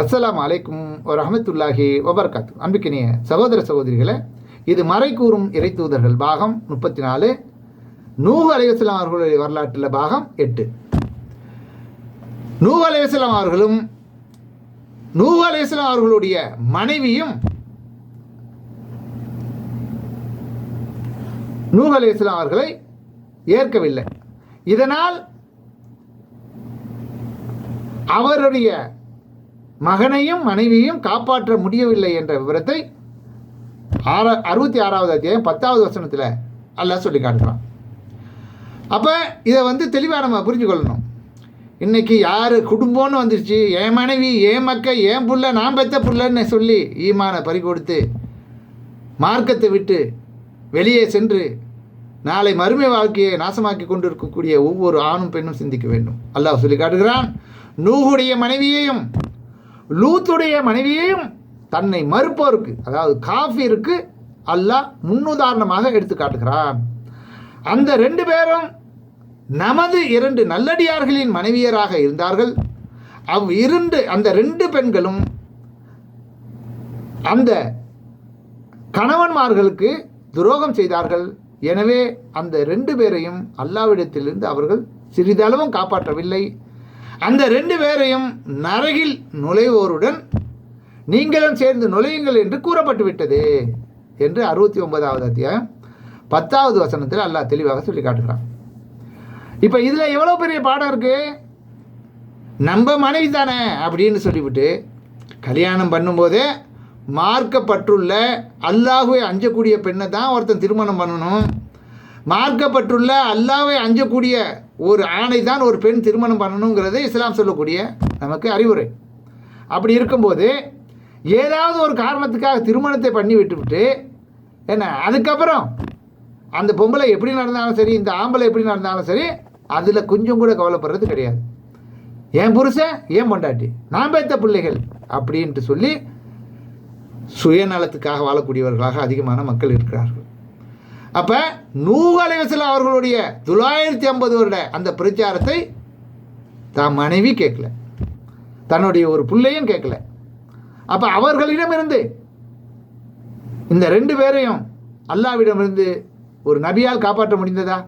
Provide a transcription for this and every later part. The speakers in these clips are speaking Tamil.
அஸ்லாம் அலைக்கும் வரஹமத்துல்லாஹி வபர்காத்து. அன்பிக்கினிய சகோதர சகோதரிகளை இது மறை கூறும் இறை தூதர்கள் பாகம் முப்பத்தி நாலு நூஹ் அலைவாஸ்லாம் அவர்களுடைய வரலாற்றில் பாகம் எட்டு. நூஹ் அலைவாஸ்லாம் அவர்களும் நூஹ் அலைவாஸ்லாம் அவர்களுடைய மனைவியும் நூஹ் அலைவாஸ்லாம் அவர்களை ஏற்கவில்லை. இதனால் அவருடைய மகனையும் மனைவியையும் காப்பாற்ற முடியவில்லை என்ற விவரத்தை ஆற அறுபத்தி ஆறாவது அத்தியாயம் பத்தாவது வசனத்தில் அல்லாஹ் சொல்லி காட்டுறான். அப்போ இதை வந்து தெளிவாக நம்ம புரிஞ்சு கொள்ளணும். யார் குடும்பம்னு வந்துருச்சு என் மனைவி என் மக்க என் புள்ள நான் பெத்த புள்ளன்னு சொல்லி ஈமான பறி கொடுத்து மார்க்கத்தை விட்டு வெளியே சென்று நாளை மறுமை வாழ்க்கையை நாசமாக்கி கொண்டு இருக்கக்கூடிய ஒவ்வொரு ஆணும் பெண்ணும் சிந்திக்க வேண்டும். அல்லாஹ் சொல்லி காட்டுகிறான். நூகுடைய மனைவியையும் லூத்துடைய மனைவியையும் தன்னை மறுப்போருக்கு அதாவது காஃபிருக்கு அல்லாஹ் முன்னுதாரணமாக எடுத்து காட்டுகிறான். அந்த ரெண்டு பேரும் நமது இரண்டு நல்லடியார்களின் மனைவியராக இருந்தார்கள். அவ் இரண்டு அந்த ரெண்டு பெண்களும் அந்த கணவன்மார்களுக்கு துரோகம் செய்தார்கள். எனவே அந்த ரெண்டு பேரையும் அல்லாவிடத்திலிருந்து அவர்கள் சிறிதளவும் காப்பாற்றவில்லை. அந்த ரெண்டு பேரையும் நரகில் நுழைவோருடன் நீங்களும் சேர்ந்து நுழையுங்கள் என்று கூறப்பட்டு விட்டது என்று அறுபத்தி ஒன்பதாவது அத்தியாயம் பத்தாவது வசனத்தில் அல்லாஹ் தெளிவாக சொல்லி காட்டுகிறான். இப்போ இதில் எவ்வளோ பெரிய பாடம் இருக்குது நம்ம மனைவி தானே அப்படின்னு சொல்லிவிட்டு கல்யாணம் பண்ணும்போதே மார்க்கப்பற்றுள்ள அல்லாஹுவை அஞ்சக்கூடிய பெண்ணை தான் ஒருத்தன் திருமணம் பண்ணணும். மார்க்கப்பட்டுள்ள அல்லாவை அஞ்சக்கூடிய ஒரு ஆணை தான் ஒரு பெண் திருமணம் பண்ணணுங்கிறது இஸ்லாம் சொல்லக்கூடிய நமக்கு அறிவுரை. அப்படி இருக்கும்போது ஏதாவது ஒரு காரணத்துக்காக திருமணத்தை பண்ணி விட்டுவிட்டு என்ன அதுக்கப்புறம் அந்த பொம்பளை எப்படி நடந்தாலும் சரி இந்த ஆம்பளை எப்படி நடந்தாலும் சரி அதில் கொஞ்சம் கூட கவலைப்படுறது கிடையாது. என் புருஷன் ஏன் பொண்டாட்டி? நான் பேத்த பிள்ளைகள் அப்படின்ட்டு சொல்லி சுயநலத்துக்காக வாழக்கூடியவர்களாக அதிகமான மக்கள் இருக்கிறார்கள். அப்போ நூஹ் அவர்களுடைய தொள்ளாயிரத்தி ஐம்பது வருட அந்த பிரச்சாரத்தை தான் மனைவி கேட்கல. தன்னுடைய ஒரு பிள்ளையும் கேட்கல. அப்போ அவர்களிடமிருந்து இந்த ரெண்டு பேரையும் அல்லாவிடமிருந்து ஒரு நபியால் காப்பாற்ற முடிந்ததா?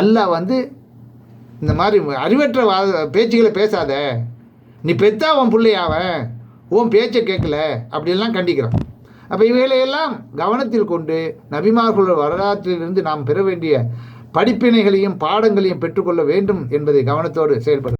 அல்லாஹ் வந்து இந்த மாதிரி அறிவற்ற வா பேச்சுகளை பேசாத. நீ பெத்தா உன் பிள்ளையாவன் உன் பேச்சை கேட்கல அப்படியெல்லாம் கண்டிக்கிறான். அப்போ இவைகளையெல்லாம் கவனத்தில் கொண்டு நபிமார்களோட வரலாற்றிலிருந்து நாம் பெற வேண்டிய படிப்பினைகளையும் பாடங்களையும் பெற்றுக்கொள்ள வேண்டும் என்பதை கவனத்தோடு செயல்படும்